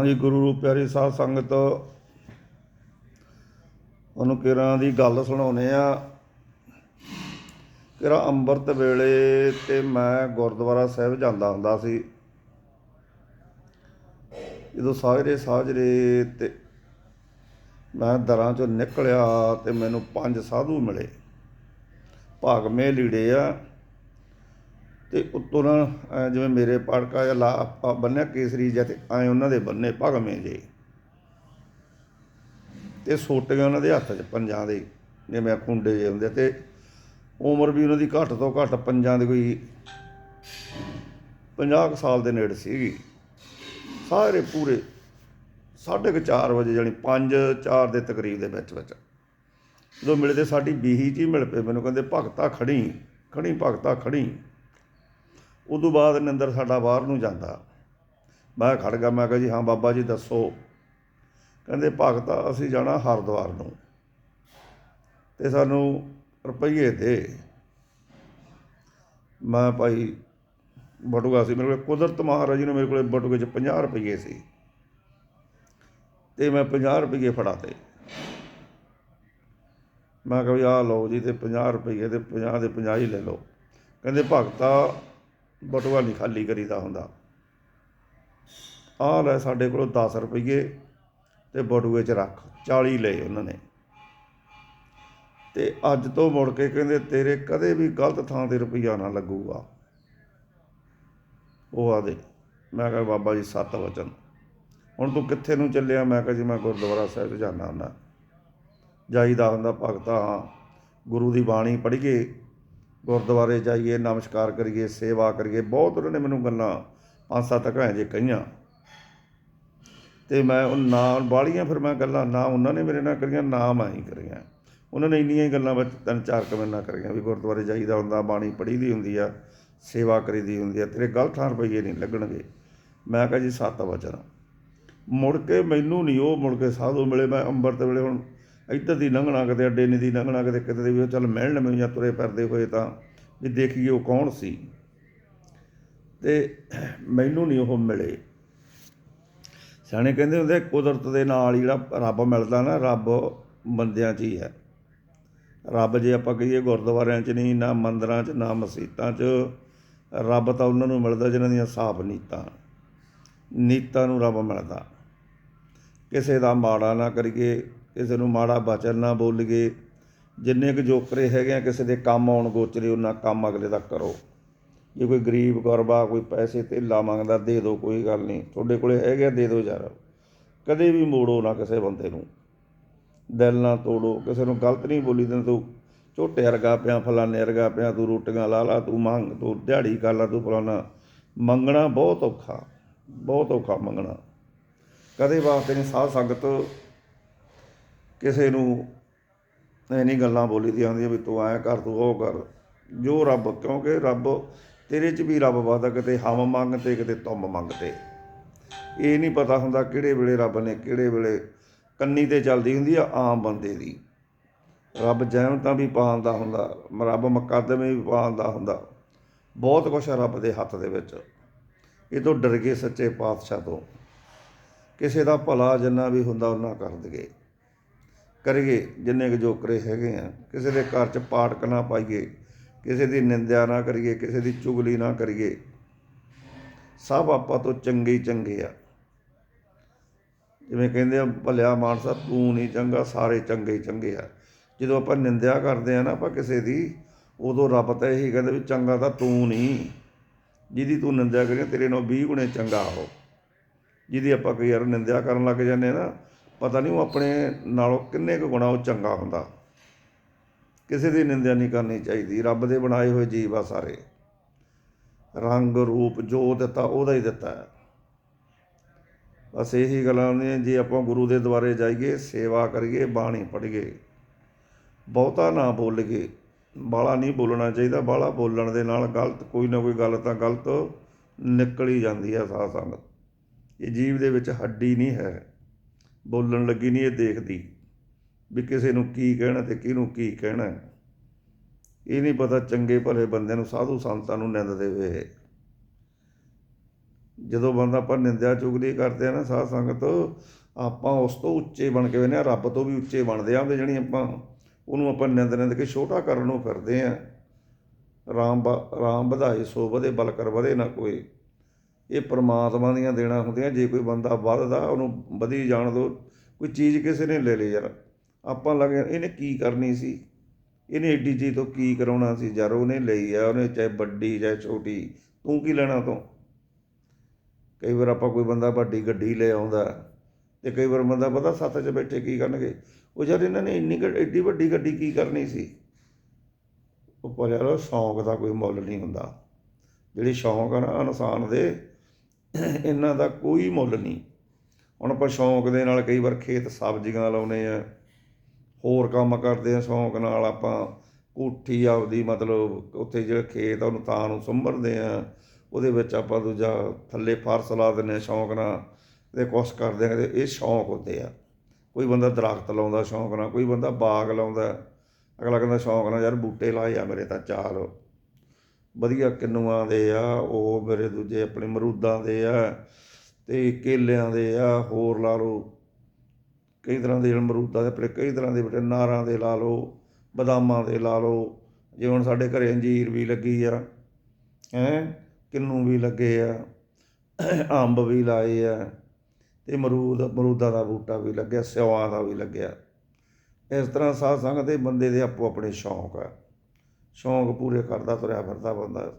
ਹਾਂਜੀ ਗੁਰੂ ਰੂਪ ਪਿਆਰੀ ਸਾਧ ਸੰਗਤ, ਉਹਨੂੰ ਕਿਰਾਂ ਦੀ ਗੱਲ ਸੁਣਾਉਨੇ ਆ ਕਿਰਾਂ ਅੰਮ੍ਰਿਤ ਵੇਲੇ ਤੇ ਮੈਂ ਗੁਰਦੁਆਰਾ ਸਾਹਿਬ ਜਾਂਦਾ ਹੁੰਦਾ ਸੀ। ਜਦੋਂ ਸਾਜਰੇ ਸਾਜਰੇ ਤੇ ਮੈਂ ਦਰਾਂ ਚੋਂ ਨਿਕਲਿਆ ਤੇ ਮੈਨੂੰ ਪੰਜ ਸਾਧੂ ਮਿਲੇ। ਭਾਗਮੇ ਲੀੜੇ ਆ। ਤੇ ਉੱਤੋਂ ਨਾ ਜਿਵੇਂ ਮੇਰੇ ਪੜਕਾ ਜਾਂ ਲਾ ਆਪਾਂ ਬੰਨਿਆ ਕੇਸਰੀ ਜਿਹਾ ਤੇ ਐ ਉਹਨਾਂ ਦੇ ਬੰਨੇ ਭਗਵੇਂ ਜੇ। ਤੇ ਸੋਟੀਆਂ ਉਹਨਾਂ ਦੇ ਹੱਥ 'ਚ ਪੰਜਾਂ ਦੇ, ਜਿਵੇਂ ਖੁੰਡੇ ਜੇ ਹੁੰਦੇ ਤੇ ਉਮਰ ਵੀ ਉਹਨਾਂ ਦੀ ਘੱਟ ਤੋਂ ਘੱਟ ਪੰਜਾਂ ਦੇ ਕੋਈ 50 ਕੁ ਸਾਲ ਦੇ ਨੇੜੇ ਸੀਗੀ। ਸਾਰੇ ਪੂਰੇ ਸਾਢੇ ਕੁ ਚਾਰ ਵਜੇ ਜਾਣੀ 5 4 ਦੇ ਤਕਰੀਬ ਦੇ ਵਿੱਚ ਵਿੱਚ। ਜਦੋਂ ਮਿਲੇ ਤੇ ਸਾਡੀ ਬੀਹੀ ਜੀ ਮਿਲ ਪਏ ਮੈਨੂੰ ਕਹਿੰਦੇ ਭਗਤਾ ਖੜੀ ਖੜੀ ਭਗਤਾ ਖੜੀ। ਉਦੋਂ ਬਾਅਦ ਨਿੰਦਰ ਸਾਡਾ ਬਾਹਰ ਨੂੰ ਜਾਂਦਾ। ਮੈਂ ਖੜ ਗਿਆ, ਮੈਂ ਕਿਹਾ ਜੀ, ਹਾਂ ਬਾਬਾ ਜੀ, ਦੱਸੋ। ਕਹਿੰਦੇ, ਭਗਤਾ, ਅਸੀਂ ਜਾਣਾ ਹਰਿਦੁਆਰ ਨੂੰ ਤੇ ਸਾਨੂੰ ਰੁਪਈਏ ਦੇ। ਮੈਂ ਭਾਈ ਬਟੂਆ ਸੀ, ਮੇਰੇ ਕੋਲ ਕੁਦਰਤ ਮਹਾਰਾਜ ਜੀ ਨੇ ਮੇਰੇ ਕੋਲ ਬਟੂਏ 'ਚ 50 ਰੁਪਈਏ ਸੀ ਤੇ ਮੈਂ 50 ਰੁਪਈਏ ਫੜਾਤੇ। ਮੈਂ ਕਿਹਾ ਵੀ ਆਹ ਲਓ ਜੀ, ਤੇ 50 ਰੁਪਈਏ ਤੇ 50 ਦੇ 50 ਹੀ ਲੈ ਲਓ। ਕਹਿੰਦੇ, ਭਗਤਾ ਬਟੂਆ ਨਹੀਂ ਖਾਲੀ ਕਰੀਦਾ ਹੁੰਦਾ। ਆਹ ਲੈ ਸਾਡੇ ਕੋਲੋਂ 10 ਰੁਪਈਏ ਤੇ ਬਟੂਏ 'ਚ ਰੱਖ 40 ਲਏ ਉਹਨਾਂ ਨੇ। ਤੇ ਅੱਜ ਤੋਂ ਮੁੜ ਕੇ ਕਹਿੰਦੇ, ਤੇਰੇ ਕਦੇ ਵੀ ਗਲਤ ਥਾਂ ਤੇ ਰੁਪਈਆ ਨਾ ਲੱਗੂਗਾ। ਉਹ ਆਦੇ ਮੈਂ ਕਿਹਾ ਬਾਬਾ ਜੀ ਸੱਤ ਵਚਨ। ਹੁਣ ਤੂੰ ਕਿੱਥੇ ਨੂੰ ਚੱਲਿਆ? ਮੈਂ ਕਿਹਾ ਜੀ ਮੈਂ ਗੁਰਦੁਆਰਾ ਸਾਹਿਬ ਜਾਣਾ ਹੁੰਦਾ। ਜਾਈਦਾ ਹੁੰਦਾ ਭਗਤਾ ਹਾਂ ਗੁਰੂ ਦੀ ਬਾਣੀ ਪੜ੍ਹੀਏ। ਗੁਰਦੁਆਰੇ ਜਾਈਏ, ਨਮਸਕਾਰ ਕਰੀਏ, ਸੇਵਾ ਕਰੀਏ, ਬਹੁਤ ਉਹਨਾਂ ਨੇ ਮੈਨੂੰ ਗੱਲਾਂ ਪੰਜ ਸੱਤ ਘਾਂ ਜੇ ਕਹੀਆਂ। ਤੇ ਮੈਂ ਉਹ ਨਾ ਬਾਲੀਆਂ ਫਿਰ ਮੈਂ ਗੱਲਾਂ ਨਾ ਉਹਨਾਂ ਨੇ ਮੇਰੇ ਨਾਲ ਕਰੀਆਂ, ਨਾ ਮੈਂ ਹੀ ਕਰੀਆਂ। ਉਹਨਾਂ ਨੇ ਇੰਨੀਆਂ ਹੀ ਗੱਲਾਂ ਵਿੱਚ ਤਿੰਨ ਚਾਰ ਕੁ ਮੇਰੇ ਨਾਲ ਕਰੀਆਂ ਵੀ ਗੁਰਦੁਆਰੇ ਜਾਈਦਾ ਹੁੰਦਾ, ਬਾਣੀ ਪੜ੍ਹੀ ਦੀ ਹੁੰਦੀ ਆ, ਸੇਵਾ ਕਰੀ ਦੀ ਹੁੰਦੀ ਆ, ਤੇਰੇ ਗਲਤ ਥਾਂ ਰੁਪਈਏ ਨਹੀਂ ਲੱਗਣਗੇ। ਮੈਂ ਕਿਹਾ ਜੀ ਸੱਤ ਵਚਨ। ਮੁੜ ਕੇ ਮੈਨੂੰ ਨਹੀਂ ਉਹ ਮੁੜ ਕੇ ਸਾਧੂ ਮਿਲੇ, ਮੈਂ ਅੰਮ੍ਰਿਤ ਵੇਲੇ ਹੁਣ ਇੱਧਰ ਦੀ ਲੰਘਣਾ ਕਦੇ ਅੱਡੇ ਨੇ ਦੀ ਲੰਘਣਾ ਕਦੇ ਕਿਤੇ ਦੀ ਵੀ ਉਹ ਚੱਲ ਮਿਲਣ ਮੈਨੂੰ ਜਾਂ ਤੁਰੇ ਫਿਰਦੇ ਹੋਏ ਤਾਂ ਵੀ ਦੇਖੀਏ ਉਹ ਕੌਣ ਸੀ। ਤੇ ਮੈਨੂੰ ਨਹੀਂ ਉਹ ਮਿਲੇ। ਸਿਆਣੇ ਕਹਿੰਦੇ ਹੁੰਦੇ, ਕੁਦਰਤ ਦੇ ਨਾਲ ਜਿਹੜਾ ਰੱਬ ਮਿਲਦਾ ਨਾ, ਰੱਬ ਬੰਦਿਆਂ 'ਚ ਹੀ ਹੈ। ਰੱਬ ਜੇ ਆਪਾਂ ਕਹੀਏ ਗੁਰਦੁਆਰਿਆਂ 'ਚ ਨਹੀਂ, ਨਾ ਮੰਦਰਾਂ 'ਚ, ਨਾ ਮਸੀਤਾਂ 'ਚ, ਰੱਬ ਤਾਂ ਉਹਨਾਂ ਨੂੰ ਮਿਲਦਾ ਜਿਨ੍ਹਾਂ ਦੀਆਂ ਸਾਫ਼ ਨੀਤਾਂ ਨੀਤਾਂ ਨੂੰ ਰੱਬ ਮਿਲਦਾ। ਕਿਸੇ ਦਾ ਮਾੜਾ ਨਾ ਕਰੀਏ ਕਿਸੇ ਨੂੰ ਮਾੜਾ ਬਚਨ ਨਾ ਬੋਲੀਏ ਜਿੰਨੇ ਕੁ ਜੋਕਰੇ ਹੈਗੇ ਆ, ਕਿਸੇ ਦੇ ਕੰਮ ਆਉਣ ਗੋਚਰੇ, ਉਹਨਾਂ ਕੰਮ ਅਗਲੇ ਦਾ ਕਰੋ। ਜੇ ਕੋਈ ਗਰੀਬ ਗੁਰਬਾ, ਕੋਈ ਪੈਸੇ ਧੇਲਾ ਮੰਗਦਾ, ਦੇ ਦਿਓ ਕੋਈ ਗੱਲ ਨਹੀਂ। ਤੁਹਾਡੇ ਕੋਲੇ ਹੈਗੇ ਆ, ਦੇ ਦਿਓ ਯਾਰ। ਕਦੇ ਵੀ ਮੋੜੋ ਨਾ ਕਿਸੇ ਬੰਦੇ ਨੂੰ। ਦਿਲ ਨਾ ਤੋੜੋ। ਕਿਸੇ ਨੂੰ ਗਲਤ ਨਹੀਂ ਬੋਲੀ ਦਿੰਦਾ ਤੂੰ। ਝੋਟੇ ਵਰਗਾ ਪਿਆ, ਫਲਾਣੇ ਵਰਗਾ ਪਿਆ, ਤੂੰ ਰੋਟੀਆਂ ਲਾ ਲਾ, ਤੂੰ ਮੰਗ, ਤੂੰ ਦਿਹਾੜੀ ਕਰ ਲਾ, ਤੂੰ ਫਲਾਣਾ। ਮੰਗਣਾ ਬਹੁਤ ਔਖਾ। ਬਹੁਤ ਔਖਾ ਮੰਗਣਾ। ਕਦੇ ਵਾਸਤੇ ਨਹੀਂ ਸਾਧ ਸੰਗਤ ਕਿਸੇ ਨੂੰ ਇਹ ਨਹੀਂ ਗੱਲਾਂ ਬੋਲੀ ਦੀਆਂ ਹੁੰਦੀਆਂ ਵੀ ਤੂੰ ਐਂ ਕਰ, ਤੂੰ ਉਹ ਕਰ। ਜੋ ਰੱਬ, ਕਿਉਂਕਿ ਰੱਬ ਤੇਰੇ 'ਚ ਵੀ ਰੱਬ ਵਾਦਾ, ਕਿਤੇ ਹਮ ਮੰਗ ਤੇ ਕਿਤੇ ਤੁਮ ਮੰਗ ਤੇ ਇਹ ਨਹੀਂ ਪਤਾ ਹੁੰਦਾ ਕਿਹੜੇ ਵੇਲੇ ਰੱਬ ਨੇ ਕਿਹੜੇ ਵੇਲੇ ਕੰਨੀ ਤੇ ਚੱਲਦੀ ਹੁੰਦੀ ਆ ਆਮ ਬੰਦੇ ਦੀ। ਰੱਬ ਜਹਿਮਤਾਂ ਵੀ ਪਾਉਂਦਾ ਹੁੰਦਾ, ਰੱਬ ਮੁਕੱਦਮੇ ਵੀ ਪਾਉਂਦਾ ਹੁੰਦਾ। ਬਹੁਤ ਕੁਛ ਆ ਰੱਬ ਦੇ ਹੱਥ ਦੇ ਵਿੱਚ। ਇਹ ਤੋਂ ਡਰ ਗਏ ਸੱਚੇ ਪਾਤਸ਼ਾਹ ਤੋਂ। ਕਿਸੇ ਦਾ ਭਲਾ ਜਿੰਨਾ ਵੀ ਹੁੰਦਾ, ਉਹਨਾਂ ਕਰ ਦਈਏ ਕਰੀਏ, ਜਿੰਨੇ ਕੁ ਜੋਕਰੇ ਹੈਗੇ ਆ। ਕਿਸੇ ਦੇ ਘਰ 'ਚ ਪਾਟਕ ਨਾ ਪਾਈਏ, ਕਿਸੇ ਦੀ ਨਿੰਦਿਆ ਨਾ ਕਰੀਏ, ਕਿਸੇ ਦੀ ਚੁਗਲੀ ਨਾ ਕਰੀਏ। ਸਭ ਆਪਾਂ ਤੋਂ ਚੰਗੇ ਹੀ ਚੰਗੇ ਆ। ਜਿਵੇਂ ਕਹਿੰਦੇ ਆ, ਭਲਿਆ ਮਾਨਸਾ ਤੂੰ ਨਹੀਂ ਚੰਗਾ, ਸਾਰੇ ਚੰਗੇ ਹੀ ਚੰਗੇ ਆ। ਜਦੋਂ ਆਪਾਂ ਨਿੰਦਿਆ ਕਰਦੇ ਆ ਨਾ ਆਪਾਂ ਕਿਸੇ ਦੀ, ਉਦੋਂ ਰੱਬ ਤਾਂ ਇਹੀ ਕਹਿੰਦਾ ਵੀ ਚੰਗਾ ਤਾਂ ਤੂੰ ਨਹੀਂ। ਜਿਹਦੀ ਤੂੰ ਨਿੰਦਿਆ ਕਰੀ ਤੇਰੇ ਨਾਲ 20 ਗੁਣੇ ਚੰਗਾ ਹੋ ਜਿਹਦੀ ਆਪਾਂ ਕਈ ਵਾਰ ਨਿੰਦਿਆ ਕਰਨ ਲੱਗ ਜਾਂਦੇ ਆ ਨਾ ਪਤਾ ਨਹੀਂ ਉਹ ਆਪਣੇ ਨਾਲੋਂ ਕਿੰਨੇ ਕੁ ਗੁਣਾ ਉਹ ਚੰਗਾ ਹੁੰਦਾ। ਕਿਸੇ ਦੀ ਨਿੰਦਿਆ ਨਹੀਂ ਕਰਨੀ ਚਾਹੀਦੀ। ਰੱਬ ਦੇ ਬਣਾਏ ਹੋਏ ਜੀਵ ਆ ਸਾਰੇ। ਰੰਗ, ਰੂਪ, ਜੋ ਦਿੱਤਾ ਉਹਦਾ ਹੀ ਦਿੱਤਾ। ਹੈ ਬਸ ਇਹੀ ਗੱਲਾਂ ਨੇ, ਜੇ ਆਪਾਂ ਗੁਰੂ ਦੇ ਦੁਆਰੇ ਜਾਈਏ, ਸੇਵਾ ਕਰੀਏ, ਬਾਣੀ ਪੜ੍ਹੀਏ, ਬਹੁਤਾ ਨਾ ਬੋਲੀਏ। ਬਾਲਾ ਨਹੀਂ ਬੋਲਣਾ ਚਾਹੀਦਾ। ਬਾਲਾ ਬੋਲਣ ਦੇ ਨਾਲ ਗਲਤ, ਕੋਈ ਨਾ ਕੋਈ ਗੱਲ ਤਾਂ ਗਲਤ ਨਿਕਲ ਹੀ ਜਾਂਦੀ ਹੈ ਸਾਧ ਸੰਗਤ ਇਹ ਜੀਵ ਦੇ ਵਿੱਚ ਹੱਡੀ ਨਹੀਂ ਹੈ। ਬੋਲਣ ਲੱਗੀ ਨਹੀਂ ਇਹ ਦੇਖਦੀ ਵੀ ਕਿਸੇ ਨੂੰ ਕੀ ਕਹਿਣਾ ਤੇ ਕਿਹਨੂੰ ਕੀ ਕਹਿਣਾ। ਇਹ ਨਹੀਂ ਪਤਾ ਚੰਗੇ ਭਲੇ ਬੰਦਿਆਂ ਨੂੰ ਸਾਧੂ ਸੰਤਾਂ ਨੂੰ ਨਿੰਦ ਦੇਵੇ ਜਦੋਂ ਬੰਦਾ ਆਪਾਂ ਨਿੰਦਿਆ ਚੁਗਲੀ ਕਰਦੇ ਆ ਨਾ ਸਾਧ ਸੰਗਤ, ਆਪਾਂ ਉਸ ਤੋਂ ਉੱਚੇ ਬਣ ਕੇ ਵੇਨੇ ਰੱਬ ਤੋਂ ਵੀ ਉੱਚੇ ਬਣਦੇ ਆ ਉਹਦੇ ਜਿਹੜੀ ਆਪਾਂ। ਉਹਨੂੰ ਆਪਾਂ ਨਿੰਦ ਨਿੰਦ ਕੇ ਛੋਟਾ ਕਰਨ ਨੂੰ ਫਿਰਦੇ ਆ। ਰਾਮ ਬ- ਰਾਮ ਵਧਾਏ, ਸੋ ਵਧੇ ਬਲਕਰ ਵਧੇ ਨਾ ਕੋਈ। ਇਹ ਪਰਮਾਤਮਾ ਦੀਆਂ ਦੇਣਾ ਹੁੰਦੀਆਂ, ਜੇ ਕੋਈ ਬੰਦਾ ਵੱਧਦਾ, ਉਹਨੂੰ ਵਧੀ ਜਾਣ ਦੋ। ਕੋਈ ਚੀਜ਼ ਕਿਸੇ ਨੇ ਲੈ ਲਈ ਯਾਰ। ਆਪਾਂ ਲੱਗੇ ਇਹਨੇ ਕੀ ਕਰਨੀ ਸੀ? ਇਹਨੇ ਏਡੀ ਚੀਜ਼ ਤੋਂ ਕੀ ਕਰਾਉਣਾ ਸੀ? ਯਾਰ ਉਹਨੇ ਲਈ ਆ, ਉਹਨੇ ਚਾਹੇ ਵੱਡੀ, ਚਾਹੇ ਛੋਟੀ। ਤੂੰ ਕੀ ਲੈਣਾ ਤੋਂ? ਕਈ ਵਾਰ ਆਪਾਂ ਕੋਈ ਬੰਦਾ ਵੱਡੀ ਗੱਡੀ ਲੈ ਆਉਂਦਾ ਤੇ ਕਈ ਵਾਰ ਬੰਦਾ ਪਤਾ ਸੱਤ 'ਚ ਬੈਠੇ ਕੀ ਕਰਨਗੇ? ਉਹ ਯਾਰ ਇਹਨਾਂ ਨੇ ਇੰਨੀ ਗੱਡ- ਐਡੀ ਵੱਡੀ ਗੱਡੀ ਕੀ ਕਰਨੀ ਸੀ? ਉਹ ਪਰ ਯਾਰ, ਸ਼ੌਂਕ ਦਾ ਕੋਈ ਮੁੱਲ ਨਹੀਂ ਹੁੰਦਾ। ਜਿਹੜੀ ਸ਼ੌਂਕ ਆ ਨਾ, ਇਨਸਾਨ ਦੇ ਇਹਨਾਂ ਦਾ ਕੋਈ ਮੁੱਲ ਨਹੀਂ। ਹੁਣ ਆਪਾਂ ਸ਼ੌਂਕ ਦੇ ਨਾਲ ਕਈ ਵਾਰ ਖੇਤ ਸਬਜ਼ੀਆਂ ਲਾਉਨੇ ਆ, ਹੋਰ ਕੰਮ ਕਰਦੇ ਆ ਸ਼ੌਂਕ ਨਾਲ ਆਪਾਂ ਕੋਠੀ ਆਪਦੀ ਮਤਲਬ ਉੱਥੇ ਜਿਹੜਾ ਖੇਤ ਆ ਉਹਨੂੰ ਤਾਂ ਨੂੰ ਸੰਭਰਦੇ ਆ, ਉਹਦੇ ਵਿੱਚ ਆਪਾਂ ਦੂਜਾ ਥੱਲੇ ਫਰਸ਼ ਲਾ ਦਿੰਦੇ ਆ ਸ਼ੌਂਕ ਨਾਲ ਤੇ ਕੁਛ ਕਰਦੇ ਆ ਤੇ ਇਹ ਸ਼ੌਂਕ ਹੁੰਦੇ ਆ। ਕੋਈ ਬੰਦਾ ਦਰਖਤ ਲਾਉਂਦਾ ਸ਼ੌਂਕ ਨਾਲ, ਕੋਈ ਬੰਦਾ ਬਾਗ ਲਾਉਂਦਾ, ਅਗਲਾ ਕਹਿੰਦਾ ਸ਼ੌਂਕ ਨਾਲ ਯਾਰ ਬੂਟੇ ਲਾਏ ਆ ਮੇਰੇ ਤਾਂ ਚਾਰ ਵਧੀਆ ਕਿੰਨੂਆਂ ਦੇ ਆ, ਉਹ ਮੇਰੇ ਦੂਜੇ ਆਪਣੇ ਮਰੂਦਾਂ ਦੇ ਆ ਤੇ ਕੇਲਿਆਂ ਦੇ ਆ, ਹੋਰ ਲਾ ਲਓ। ਕਈ ਤਰ੍ਹਾਂ ਦੇ ਮਰੂਦਾਂ ਦੇ ਆਪਣੇ, ਕਈ ਤਰ੍ਹਾਂ ਦੇ ਬਟੇ ਨਾਰਾਂ ਦੇ ਲਾ ਲਓ, ਬਦਾਮਾਂ ਦੇ ਲਾ ਲਓ। ਜਿਵੇਂ ਹੁਣ ਸਾਡੇ ਘਰੇ ਅੰਜੀਰ ਵੀ ਲੱਗੀ ਆ, ਹੈ, ਕਿੰਨੂ ਵੀ ਲੱਗੇ ਆ, ਅੰਬ ਵੀ ਲਾਏ ਆ, ਤੇ ਮਰੂਦ, ਮਰੂਦਾਂ ਦਾ ਬੂਟਾ ਵੀ ਲੱਗਿਆ ਸਿਉਆਂ ਦਾ ਵੀ ਲੱਗਿਆ। ਇਸ ਤਰ੍ਹਾਂ ਸਾਧ ਸੰਗਤ ਦੇ ਬੰਦੇ ਦੇ ਆਪੋ ਆਪਣੇ ਸ਼ੌਂਕ ਆ। ਸ਼ੌਂਕ ਪੂਰੇ ਕਰਦਾ, ਤੁਰਿਆ ਫਿਰਦਾ ਬੰਦਾ।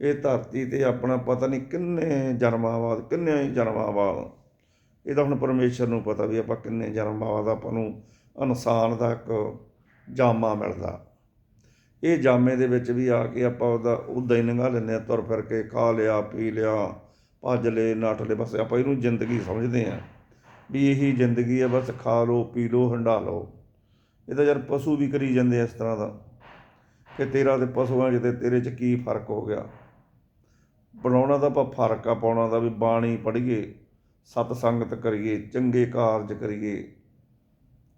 ਇਹ ਧਰਤੀ ਤੇ ਆਪਣਾ ਪਤਾ ਨਹੀਂ ਕਿੰਨੇ ਜਨਮਾਂ ਬਾਅਦ ਕਿੰਨੇ ਜਨਮਾਂ ਬਾਅਦ ਇਹ ਤਾਂ ਹੁਣ ਪਰਮੇਸ਼ਰ ਨੂੰ ਪਤਾ ਵੀ ਆਪਾਂ ਕਿੰਨੇ ਜਨਮਾਂ ਬਾਅਦ ਆਪਾਂ ਨੂੰ ਇਨਸਾਨ ਦਾ ਇੱਕ ਜਾਮਾ ਮਿਲਦਾ। ਇਹ ਜਾਮੇ ਦੇ ਵਿੱਚ ਵੀ ਆ ਕੇ ਆਪਾਂ ਉਹਦਾ ਉਦਾਂ ਹੀ ਲੰਘਾ ਲੈਂਦੇ ਆ ਤੁਰ ਫਿਰ ਕੇ ਖਾ ਲਿਆ, ਪੀ ਲਿਆ, ਭੱਜ ਲਏ, ਨੱਠ ਲਏ, ਬਸ ਆਪਾਂ ਇਹਨੂੰ ਜ਼ਿੰਦਗੀ ਸਮਝਦੇ ਆ ਵੀ ਇਹੀ ਜ਼ਿੰਦਗੀ ਆ ਬਸ ਖਾ ਲਓ, ਪੀ ਲਓ ਹੰਡਾ ਲਓ। ਇਹ ਤਾਂ ਯਾਰ ਪਸ਼ੂ ਵੀ ਕਰੀ ਜਾਂਦੇ ਇਸ ਤਰ੍ਹਾਂ ਦਾ। ਕਿ ਤੇਰਾ ਤੇ ਪਸ਼ੂਆਂ 'ਚ ਤੇ ਤੇਰੇ 'ਚ ਕੀ ਫ਼ਰਕ ਹੋ ਗਿਆ? ਬਣਾਉਣਾ ਤਾਂ ਆਪਾਂ ਫ਼ਰਕ ਆ, ਪਾਉਣਾ ਦਾ ਵੀ ਬਾਣੀ ਪੜ੍ਹੀਏ ਸਤ ਸੰਗਤ ਕਰੀਏ, ਚੰਗੇ ਕਾਰਜ ਕਰੀਏ।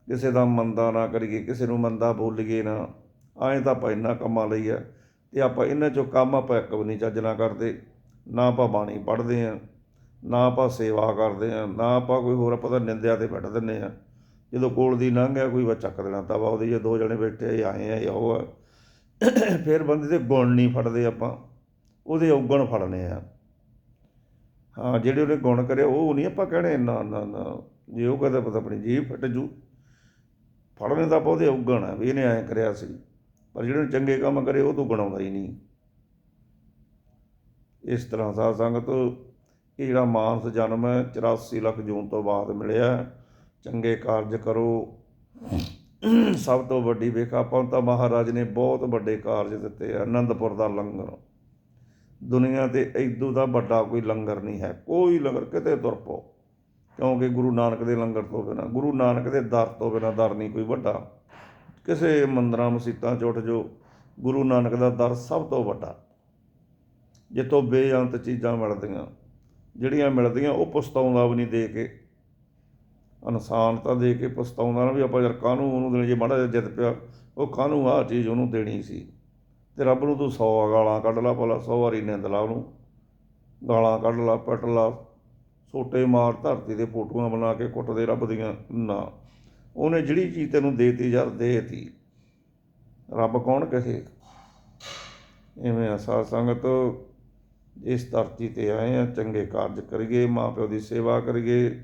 ਕਿਸੇ ਦਾ ਮੰਦਾ ਨਾ ਕਰੀਏ, ਕਿਸੇ ਨੂੰ ਮੰਦਾ ਬੋਲੀਏ ਨਾ। ਐਂ ਤਾਂ ਆਪਾਂ ਇੰਨਾ ਕੰਮਾਂ ਲਈ ਆ ਤੇ ਆਪਾਂ ਇਹਨਾਂ ਚੋਂ ਕੰਮ ਆਪਾਂ ਇੱਕ ਵੀ ਨਹੀਂ ਚੱਜ ਨਾ ਕਰਦੇ। ਨਾ ਆਪਾਂ ਬਾਣੀ ਪੜ੍ਹਦੇ ਆ, ਨਾ ਆਪਾਂ ਸੇਵਾ ਕਰਦੇ ਆ, ਨਾ ਆਪਾਂ ਕੋਈ ਹੋਰ ਆਪਾਂ ਤਾਂ ਨਿੰਦਿਆ ਤੇ ਬੈਠ ਦਿੰਦੇ ਆ। ਜਦੋਂ ਕੋਲ ਦੀ ਲੰਘ ਗਿਆ ਕੋਈ ਵਾ ਚੱਕ ਦੇਣਾ ਤਵਾ ਉਹਦੇ ਜੇ ਦੋ ਜਣੇ ਬੈਠੇ ਆਏ ਆ ਜਾਂ ਉਹ ਆ। ਫਿਰ ਬੰਦੇ ਦੇ ਗੁਣ ਨਹੀਂ ਫੜਦੇ ਆਪਾਂ, ਉਹਦੇ ਔਗਣ ਫੜਨੇ ਆ। ਹਾਂ, ਜਿਹੜੇ ਉਹਨੇ ਗੁਣ ਕਰੇ ਉਹ ਨਹੀਂ ਆਪਾਂ ਕਹਿਣੇ, ਨਾ ਨਾ ਨਾ, ਜੇ ਉਹ ਕਹਦਾ ਪਤਾ ਆਪਣੀ ਜੀਭ ਫਟ ਜੂ। ਫੜਨੇ ਤਾਂ ਆਪਾਂ ਉਹਦੇ ਔਗਣ ਆ, ਵੀ ਇਹਨੇ ਐਂ ਕਰਿਆ ਸੀ। ਪਰ ਜਿਹੜੇ ਨੇ ਚੰਗੇ ਕੰਮ ਕਰੇ, ਉਹ ਤੋਂ ਬਣਾਉਂਦਾ ਹੀ ਨਹੀਂ। ਇਸ ਤਰ੍ਹਾਂ ਸਾਧ ਸੰਗਤ, ਇਹ ਜਿਹੜਾ ਮਾਨਸ ਜਨਮ ਹੈ 84 ਲੱਖ ਜੂਨ ਤੋਂ ਬਾਅਦ ਮਿਲਿਆ। ਚੰਗੇ ਕਾਰਜ ਕਰੋ। ਸਭ ਤੋਂ ਵੱਡੀ ਵੇਖ, ਆਪਾਂ ਤਾਂ ਮਹਾਰਾਜ ਨੇ ਬਹੁਤ ਵੱਡੇ ਕਾਰਜ ਦਿੱਤੇ ਆ ਆਨੰਦਪੁਰ ਦਾ ਲੰਗਰ। ਦੁਨੀਆ ਤੇ ਇਦੋਂ ਦਾ ਵੱਡਾ ਕੋਈ ਲੰਗਰ ਨਹੀਂ ਹੈ। ਕੋਈ ਲੰਗਰ ਕਿਤੇ ਤੁਰ ਪਓ, ਕਿਉਂਕਿ ਗੁਰੂ ਨਾਨਕ ਦੇ ਲੰਗਰ ਤੋਂ ਬਿਨਾ, ਗੁਰੂ ਨਾਨਕ ਦੇ ਦਰ ਤੋਂ ਬਿਨਾ ਦਰ ਨਹੀਂ ਕੋਈ ਵੱਡਾ। ਕਿਸੇ ਮੰਦਰਾਂ ਮਸੀਤਾਂ 'ਚ ਉੱਠ ਜੋ ਗੁਰੂ ਨਾਨਕ ਦਾ ਦਰ ਸਭ ਤੋਂ ਵੱਡਾ। ਜਿੱਥੋਂ ਬੇਅੰਤ ਚੀਜ਼ਾਂ ਮਿਲਦੀਆਂ, ਜਿਹੜੀਆਂ ਮਿਲਦੀਆਂ ਉਹ ਪਛਤਾਉਂਦਾ ਵੀ ਨਹੀਂ ਦੇ ਕੇ। ਇਨਸਾਨ ਤਾਂ ਦੇ ਕੇ ਪਛਤਾਉਂਦਾ ਨਾ ਵੀ ਆਪਾਂ ਯਾਰ ਕਾਹਨੂੰ ਉਹਨੂੰ ਦੇਣੀ, ਜੇ ਮਾੜਾ ਜਿਹਾ ਜਿੱਤ ਪਿਆ, ਉਹ ਕਾਹਨੂੰ ਆਹ ਚੀਜ਼ ਉਹਨੂੰ ਦੇਣੀ ਸੀ। ਤੇ ਰੱਬ ਨੂੰ ਤੂੰ 100 ਗਾਲਾਂ ਕੱਢ ਲਾ ਭਲਾ 100 ਵਾਰੀ ਨਿੰਦ ਲਾ ਉਹਨੂੰ। ਗਾਲਾਂ ਕੱਢ ਲਾ, ਪਟ ਲਾ, ਸੋਟੇ ਮਾਰ ਧਰਤੀ ਦੇ ਫੋਟੋਆਂ ਬਣਾ ਕੇ ਕੁੱਟਦੇ ਰੱਬ ਦੀਆਂ। ਨਾ, ਉਹਨੇ ਜਿਹੜੀ ਚੀਜ਼ ਤੈਨੂੰ ਦੇਤੀ ਯਾਰ, ਦੇਤੀ। ਰੱਬ ਕੌਣ ਕਹੇ? ਐਵੇਂ ਆ ਸਾਧ ਸੰਗਤ, ਇਸ ਧਰਤੀ ਤੇ ਆਏ ਆ, ਚੰਗੇ ਕਾਰਜ ਕਰੀਏ, ਮਾਂ ਪਿਓ ਦੀ ਸੇਵਾ ਕਰੀਏ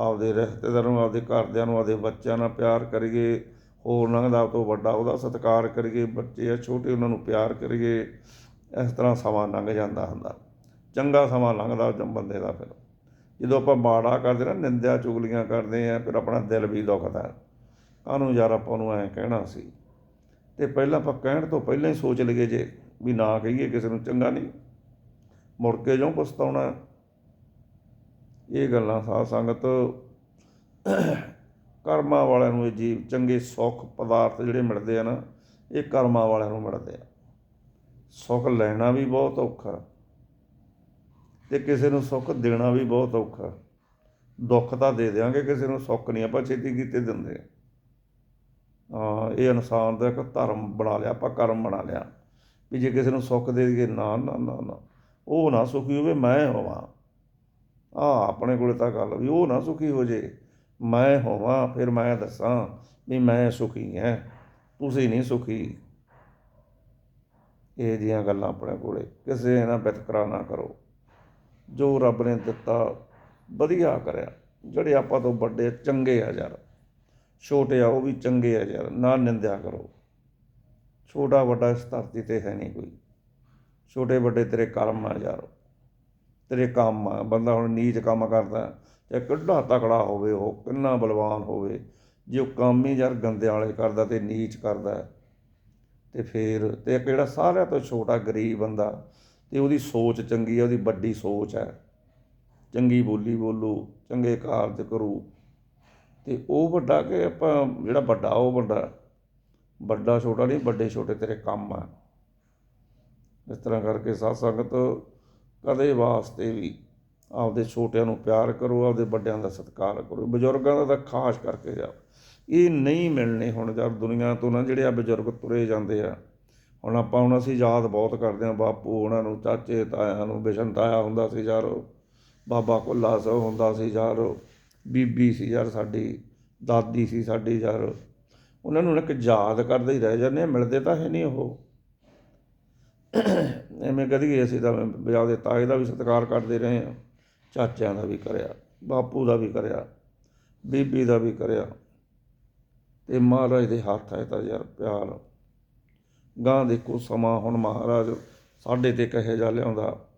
ਆਪਦੇ ਰਿਸ਼ਤੇਦਾਰਾਂ ਨੂੰ, ਆਪਦੇ ਘਰਦਿਆਂ ਨੂੰ, ਆਪਦੇ ਬੱਚਿਆਂ ਨਾਲ ਪਿਆਰ ਕਰੀਏ, ਹੋਰ ਲੰਘਦਾ ਤੋਂ ਵੱਡਾ ਉਹਦਾ ਸਤਿਕਾਰ ਕਰੀਏ, ਬੱਚੇ ਆ ਛੋਟੇ ਉਹਨਾਂ ਨੂੰ ਪਿਆਰ ਕਰੀਏ, ਇਸ ਤਰ੍ਹਾਂ ਸਮਾਂ ਲੰਘ ਜਾਂਦਾ ਹੁੰਦਾ। ਚੰਗਾ ਸਮਾਂ ਲੰਘਦਾ ਬੰਦੇ ਦਾ ਫਿਰ। ਜਦੋਂ ਆਪਾਂ ਬਾੜਾ ਕਰਦੇ ਨਾ, ਨਿੰਦਿਆ ਚੁਗਲੀਆਂ ਕਰਦੇ ਆ, ਫਿਰ ਆਪਣਾ ਦਿਲ ਵੀ ਦੁਖਦਾ। ਕਾਹਨੂੰ ਯਾਰ ਆਪਾਂ ਨੂੰ ਐਂ ਕਹਿਣਾ ਸੀ? ਤੇ ਪਹਿਲਾਂ ਆਪਾਂ ਕਹਿਣ ਤੋਂ ਪਹਿਲਾਂ ਹੀ ਸੋਚ ਲਈਏ ਜੇ ਵੀ ਨਾ ਕਹੀਏ ਕਿਸੇ ਨੂੰ, ਚੰਗਾ ਨਹੀਂ। ਮੁੜ ਕੇ ਜੋ ਪਛਤਾਉਣਾ। ਇਹ ਗੱਲਾਂ ਸਾਧ ਸੰਗਤ ਕਰਮਾਂ ਵਾਲਿਆਂ ਨੂੰ ਇਹ ਜੀਵ ਚੰਗੇ ਸੁੱਖ ਪਦਾਰਥ ਜਿਹੜੇ ਮਿਲਦੇ ਆ ਨਾ, ਇਹ ਕਰਮਾਂ ਵਾਲਿਆਂ ਨੂੰ ਮਿਲਦੇ ਆ। ਸੁੱਖ ਲੈਣਾ ਵੀ ਬਹੁਤ ਔਖਾ, ਤੇ ਕਿਸੇ ਨੂੰ ਸੁੱਖ ਦੇਣਾ ਵੀ ਬਹੁਤ ਔਖਾ। ਦੁੱਖ ਤਾਂ ਦੇ ਦਿਆਂਗੇ, ਕਿਸੇ ਨੂੰ ਸੁੱਖ ਨਹੀਂ, ਆਪਾਂ ਛੇਤੀ ਕੀਤੇ ਦਿੰਦੇ ਹਾਂ, ਇਹ ਇਨਸਾਨ ਦਾ ਇੱਕ ਧਰਮ ਬਣਾ ਲਿਆ, ਆਪਾਂ ਕਰਮ ਬਣਾ ਲਿਆ। ਵੀ ਜੇ ਕਿਸੇ ਨੂੰ ਸੁੱਖ ਦੇ ਦਈਏ, ਨਾ ਨਾ ਨਾ ਨਾ, ਉਹ ਨਾ ਸੁਖੀ ਹੋਵੇ, ਮੈਂ ਹੋਵਾਂ। ਆ ਆਪਣੇ ਕੋਲ ਤਾਂ ਗੱਲ ਵੀ ਉਹ ਨਾ ਸੁਖੀ ਹੋ ਜੇ। ਮੈਂ ਹੋਵਾਂ, ਫਿਰ ਮੈਂ ਦੱਸਾਂ ਵੀ ਮੈਂ ਸੁਖੀ ਹਾਂ ਤੁਸੀਂ ਨਹੀਂ ਸੁਖੀ। ਇਹ ਜੀਆਂ ਗੱਲਾਂ ਆਪਣੇ ਕੋਲੇ ਕਿਸੇ ਨਾਲ ਵਿਤਕਰਾ ਨਾ ਕਰੋ। ਜੋ ਰੱਬ ਨੇ ਦਿੱਤਾ, ਵਧੀਆ ਕਰਿਆ। ਜਿਹੜੇ ਆਪਾਂ ਤੋਂ ਵੱਡੇ ਚੰਗੇ ਆ ਯਾਰ। ਛੋਟੇ ਆ, ਉਹ ਵੀ ਚੰਗੇ ਆ ਯਾਰ। ਨਾ ਨਿੰਦਿਆ ਕਰੋ। ਛੋਟਾ ਵੱਡਾ ਇਸ ਧਰਤੀ ਤੇ ਹੈ ਨਹੀਂ ਕੋਈ। ਛੋਟੇ ਵੱਡੇ ਤੇਰੇ ਕਰਮ ਆ ਯਾਰ। ਤੇਰੇ ਕੰਮ ਆ ਬੰਦਾ ਹੁਣ ਨੀਚ ਕੰਮ ਕਰਦਾ ਤੇ ਕਿੱਡਾ ਤਕੜਾ ਹੋਵੇ ਉਹ ਕਿੰਨਾ ਬਲਵਾਨ ਹੋਵੇ ਜੇ ਉਹ ਕੰਮ ਹੀ ਯਾਰ ਗੰਦੇ ਵਾਲੇ ਕਰਦਾ ਤੇ ਨੀਚ ਕਰਦਾ ਹੈ, ਤੇ ਫੇਰ ਤੇ ਇੱਕ ਜਿਹੜਾ ਸਾਰਿਆਂ ਤੋਂ ਛੋਟਾ ਗਰੀਬ ਬੰਦਾ ਤੇ ਉਹਦੀ ਸੋਚ ਚੰਗੀ ਹੈ ਉਹਦੀ ਵੱਡੀ ਸੋਚ ਹੈ ਚੰਗੀ ਬੋਲੀ ਬੋਲੂ ਚੰਗੇ ਕਾਰਜ ਕਰੂ ਤੇ ਉਹ ਵੱਡਾ ਕਿ ਆਪਾਂ ਜਿਹੜਾ ਵੱਡਾ ਉਹ ਵੱਡਾ ਵੱਡਾ ਛੋਟਾ ਨਹੀਂ ਵੱਡੇ ਛੋਟੇ ਤੇਰੇ ਕੰਮ ਆ। ਇਸ ਤਰ੍ਹਾਂ ਕਰਕੇ ਸਾਧ ਸੰਗਤ ਕਦੇ ਵਾਸਤੇ ਵੀ ਆਪਦੇ ਛੋਟਿਆਂ ਨੂੰ ਪਿਆਰ ਕਰੋ, ਆਪਦੇ ਵੱਡਿਆਂ ਦਾ ਸਤਿਕਾਰ ਕਰੋ। ਬਜ਼ੁਰਗਾਂ ਦਾ ਤਾਂ ਖਾਸ ਕਰਕੇ ਜਾ। ਇਹ ਨਹੀਂ ਮਿਲਣੇ ਹੁਣ ਜਦ ਦੁਨੀਆ ਤੋਂ ਨਾ ਜਿਹੜੇ ਆ ਬਜ਼ੁਰਗ ਤੁਰੇ ਜਾਂਦੇ ਆ। ਹੁਣ ਆਪਾਂ ਹੁਣ ਅਸੀਂ ਯਾਦ ਬਹੁਤ ਕਰਦੇ ਆ ਬਾਪੂ ਉਹਨਾਂ ਨੂੰ, ਚਾਚੇ, ਤਾਇਆਂ ਨੂੰ, ਬਿਸ਼ਨ ਤਾਇਆ ਹੁੰਦਾ ਸੀ ਯਾਰੋ, ਬਾਬਾ ਕੁੱਲਾ ਸਾਹਿਬ ਹੁੰਦਾ ਸੀ ਯਾਰ, ਬੀਬੀ ਸੀ ਯਾਰ ਸਾਡੀ, ਦਾਦੀ ਸੀ ਸਾਡੀ ਯਾਰ। ਉਹਨਾਂ ਨੂੰ ਇੱਕ ਯਾਦ ਕਰਦੇ ਹੀ ਰਹਿ ਜਾਂਦੇ ਆ। ਮਿਲਦੇ ਤਾਂ ਹੈ ਨਹੀਂ ਉਹ। ਐਵੇਂ ਕਦੀ ਅਸੀਂ ਤਾਂ ਵਿਆਹ ਦੇ ਤਾਏ ਦਾ ਵੀ ਸਤਿਕਾਰ ਕਰਦੇ ਰਹੇ ਹਾਂ, ਚਾਚਿਆਂ ਦਾ ਵੀ ਕਰਿਆ, ਬਾਪੂ ਦਾ ਵੀ ਕਰਿਆ, ਬੀਬੀ ਦਾ ਵੀ ਕਰਿਆ। ਤੇ ਮਹਾਰਾਜ ਦੇ ਹੱਥ ਹੈ ਤਾਂ ਯਾਰ ਪਿਆਰ। ਗਾਂ ਦੇਖੋ ਸਮਾਂ ਹੁਣ ਮਹਾਰਾਜ ਸਾਡੇ ਤੇ ਕਹੇ ਜਾ ਲਿਆਉਂਦਾ।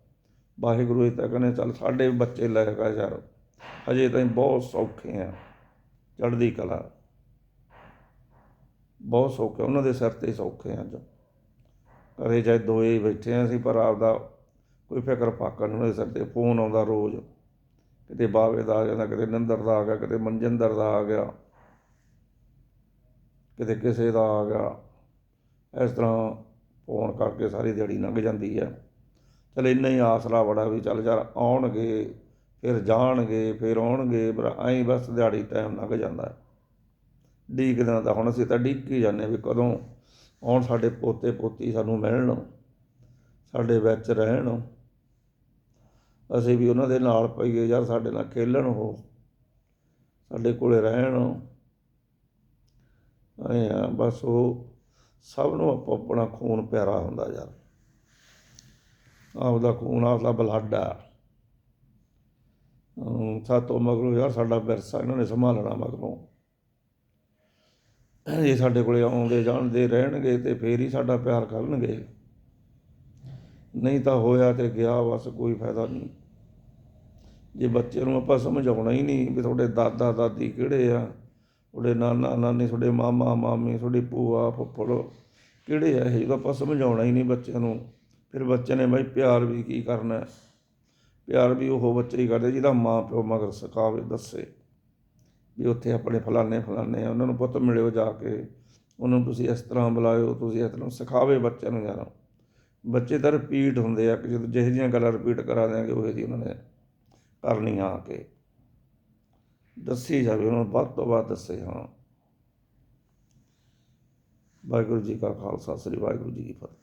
ਵਾਹਿਗੁਰੂ ਇਹ ਤਾਂ ਕਹਿੰਦੇ ਚੱਲ ਸਾਡੇ ਵੀ ਬੱਚੇ ਲੈ ਗਾ ਯਾਰ ਅਜੇ ਤਾਂ ਬਹੁਤ ਸੌਖੇ ਆ ਚੜ੍ਹਦੀ ਕਲਾ। ਬਹੁਤ ਸੌਖੇ, ਉਹਨਾਂ ਦੇ ਸਿਰ ਤੇ ਸੌਖੇ ਆ ਅੱਜ। ਘਰੇ ਚਾਹੇ ਦੋਏ ਬੈਠੇ ਆ ਅਸੀਂ, ਪਰ ਆਪਦਾ ਕੋਈ ਫਿਕਰ ਫਾਕਰ ਨਹੀਂ ਉਹਦੇ ਸਿਰ ਤੇ। ਫੋਨ ਆਉਂਦਾ ਰੋਜ਼। ਕਿਤੇ ਬਾਵੇ ਦਾ ਆ ਜਾਂਦਾ, ਕਿਤੇ ਨਿੰਦਰ ਦਾ ਆ ਗਿਆ, ਕਿਤੇ ਮਨਜਿੰਦਰ ਦਾ ਆ ਗਿਆ, ਕਿਤੇ ਕਿਸੇ ਦਾ ਆ ਗਿਆ। ਇਸ ਤਰ੍ਹਾਂ ਫੋਨ ਕਰਕੇ ਸਾਰੀ ਦਿਹਾੜੀ ਲੰਘ ਜਾਂਦੀ ਹੈ ਚਲ ਇੰਨਾ ਹੀ ਆਸਰਾ ਬੜਾ ਵੀ ਚੱਲ ਯਾਰ ਆਉਣਗੇ, ਫਿਰ ਜਾਣਗੇ, ਫਿਰ ਆਉਣਗੇ, ਪਰ ਐਂ ਬਸ ਦਿਹਾੜੀ ਟਾਈਮ ਲੰਘ ਜਾਂਦਾ। ਹੈ ਡੀਕਦੇ ਤਾਂ ਹੁਣ ਅਸੀਂ ਤਾਂ ਡੀਕ ਹੀ ਜਾਂਦੇ ਵੀ ਕਦੋਂ ਆਉਣ ਸਾਡੇ ਪੋਤੇ ਪੋਤੀ ਸਾਨੂੰ ਮਿਲਣ, ਸਾਡੇ ਵਿੱਚ ਰਹਿਣ। ਅਸੀਂ ਵੀ ਉਹਨਾਂ ਦੇ ਨਾਲ ਪਈਏ ਯਾਰ, ਸਾਡੇ ਨਾਲ ਖੇਲਣ ਹੋ ਸਾਡੇ ਕੋਲੇ ਰਹਿਣ। ਐਂ ਬਸ ਉਹ ਸਭ ਨੂੰ ਆਪੋ ਆਪਣਾ ਖੂਨ ਪਿਆਰਾ ਹੁੰਦਾ ਯਾਰ। ਆਪਦਾ ਖੂਨ, ਆਪਦਾ ਬਲੱਡ ਆ। ਅਮ ਸਾਤੋਂ ਮਗਰੋਂ ਯਾਰ ਸਾਡਾ ਵਿਰਸਾ ਇਹਨਾਂ ਨੇ ਸੰਭਾਲਣਾ ਮਗਰੋਂ। ਇਹ ਸਾਡੇ ਕੋਲੇ ਆਉਂਦੇ ਜਾਣਦੇ ਰਹਿਣਗੇ ਤੇ ਫੇਰ ਹੀ ਸਾਡਾ ਪਿਆਰ ਕਰਨਗੇ। ਨਹੀਂ ਤਾਂ ਹੋਇਆ ਤੇ ਗਿਆ ਬਸ ਕੋਈ ਫਾਇਦਾ ਨਹੀਂ। ਜੇ ਬੱਚੇ ਨੂੰ ਆਪਾਂ ਸਮਝਾਉਣਾ ਹੀ ਨਹੀਂ ਵੀ ਤੁਹਾਡੇ ਦਾਦਾ ਦਾਦੀ ਕਿਹੜੇ ਆ, ਤੁਹਾਡੇ ਨਾਨਾ ਨਾਨੀ, ਤੁਹਾਡੇ ਮਾਮਾ ਮਾਮੀ, ਤੁਹਾਡੀ ਭੂਆ ਫੁੱਫੜ ਕਿਹੜੇ ਆ, ਇਹ ਜਦੋਂ ਆਪਾਂ ਸਮਝਾਉਣਾ ਹੀ ਨਹੀਂ ਬੱਚਿਆਂ ਨੂੰ। ਫਿਰ ਬੱਚੇ ਨੇ ਬਈ ਪਿਆਰ ਵੀ ਕੀ ਕਰਨਾ? ਪਿਆਰ ਵੀ ਉਹ ਬੱਚੇ ਹੀ ਕਰਦੇ ਜਿਹਦਾ ਮਾਂ ਪਿਓ ਮਗਰ ਸਿਖਾਵੇ ਦੱਸੇ। ਵੀ ਉੱਥੇ ਆਪਣੇ ਫਲਾਣੇ ਫਲਾਣੇ ਆ, ਉਹਨਾਂ ਨੂੰ ਪੁੱਤ ਮਿਲਿਓ ਜਾ ਕੇ, ਉਹਨਾਂ ਨੂੰ ਤੁਸੀਂ ਇਸ ਤਰ੍ਹਾਂ ਬੁਲਾਇਓ, ਤੁਸੀਂ ਇਸ ਤਰ੍ਹਾਂ ਸਿਖਾਵੇ ਬੱਚਿਆਂ ਨੂੰ ਯਾਰ ਬੱਚੇ ਤਾਂ ਰਿਪੀਟ ਹੁੰਦੇ ਆ, ਕਿ ਜਦੋਂ ਜਿਹੇ ਜਿਹੀਆਂ ਗੱਲਾਂ ਰਿਪੀਟ ਕਰਾ ਦਿਆਂਗੇ, ਉਹ ਜੀ ਉਹਨਾਂ ਨੇ ਕਰਨੀਆਂ ਆ ਕੇ। ਦੱਸੀ ਜਾਵੇ, ਉਹਨਾਂ ਨੂੰ ਵੱਧ ਤੋਂ ਵੱਧ ਦੱਸੇ, ਹਾਂ। ਵਾਹਿਗੁਰੂ ਜੀ ਕਾ ਖਾਲਸਾ, ਸ੍ਰੀ ਵਾਹਿਗੁਰੂ ਜੀ ਕੀ ਫਤਿਹ।